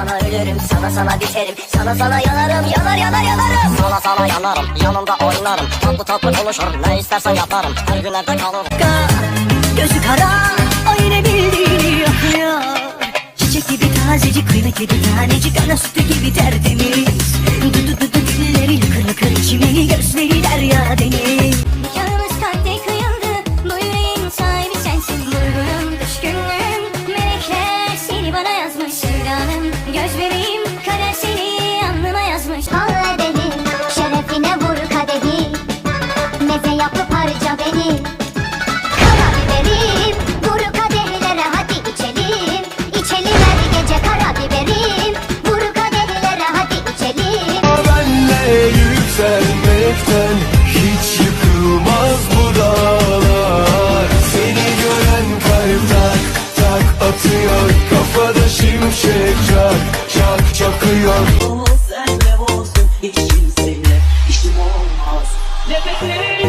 sana biterim Sana sana yanarım yanar yanar yanarım. Sana sana yanarım yanında oynarım. Tatlı tatlı konuşurum ne istersen yaparım. Her gün evde kalırım. Gözü kara o yine bildiğini yapıyor. Çiçek gibi tazecik kıymetli bir tanecik Ana sütü gibi tertemiz Sevmekten hiç yıkılmaz buralar Seni gören kalp tak tak atıyor Kafada şimşek çak çak çakıyor. Ama senle olsun hiç kimseyle işim olmaz. Nefesim